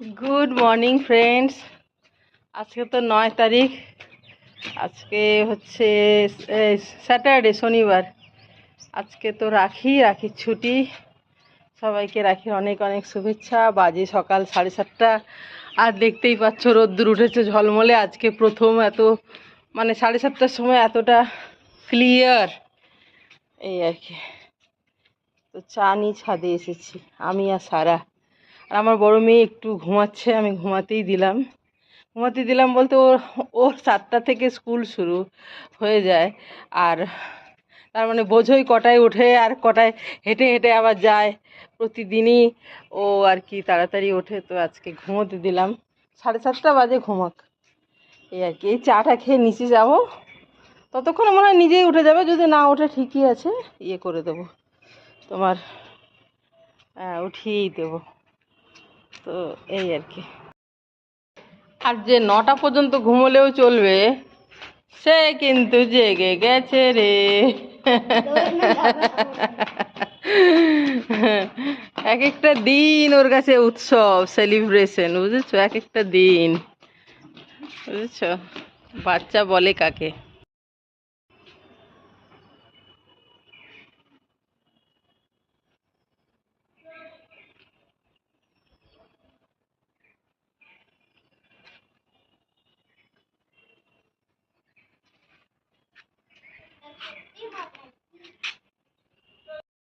Good morning friends আজকে তো নয় তারিখ। আজকে হচ্ছে স্যাটারডে শনিবার। আজকে তো রাখি রাখির ছুটি। সবাইকে রাখির অনেক অনেক শুভেচ্ছা। বাজে সকাল সাড়ে সাতটা। আর দেখতেই পাচ্ছ, রোদ্দুর উঠেছে ঝলমলে। আজকে প্রথম এত মানে সাড়ে সাতটার সময় এতটা ক্লিয়ার এই আর কি। তো চা নিয়ে ছাদে এসেছি, আমি আর সারা। আর আমার বড় মেয়ে একটু ঘুমাচ্ছে, আমি ঘুমাতেই দিলাম। ঘুমাতে দিলাম বলতে ওর ওর সাতটা থেকে স্কুল শুরু হয়ে যায়। আর তার মানে বোঝোই কটায় ওঠে আর কটায় হেঁটে হেঁটে আবার যায়। প্রতিদিনই ও আর কি তাড়াতাড়ি ওঠে, তো আজকে ঘুমোতে দিলাম। সাড়ে সাতটা বাজে ঘুমাক। এই আর কি, এই চাটা খেয়ে নিচে যাব। ততক্ষণে মনে হয় নিজেই উঠে যাবে, যদি না ওঠে ঠিকই আছে ইয়ে করে দেবো। তোমার হ্যাঁ উঠিয়েই দেবো। তো এই আর কি। আর যে নটা পর্যন্ত ঘুমোলেও চলবে, সে কিন্তু জেগে গেছে রে। এক একটা দিন ওর কাছে উৎসব সেলিব্রেশন বুঝেছ? এক একটা দিন। বুঝেছ? বাচ্চা বলে কাকে।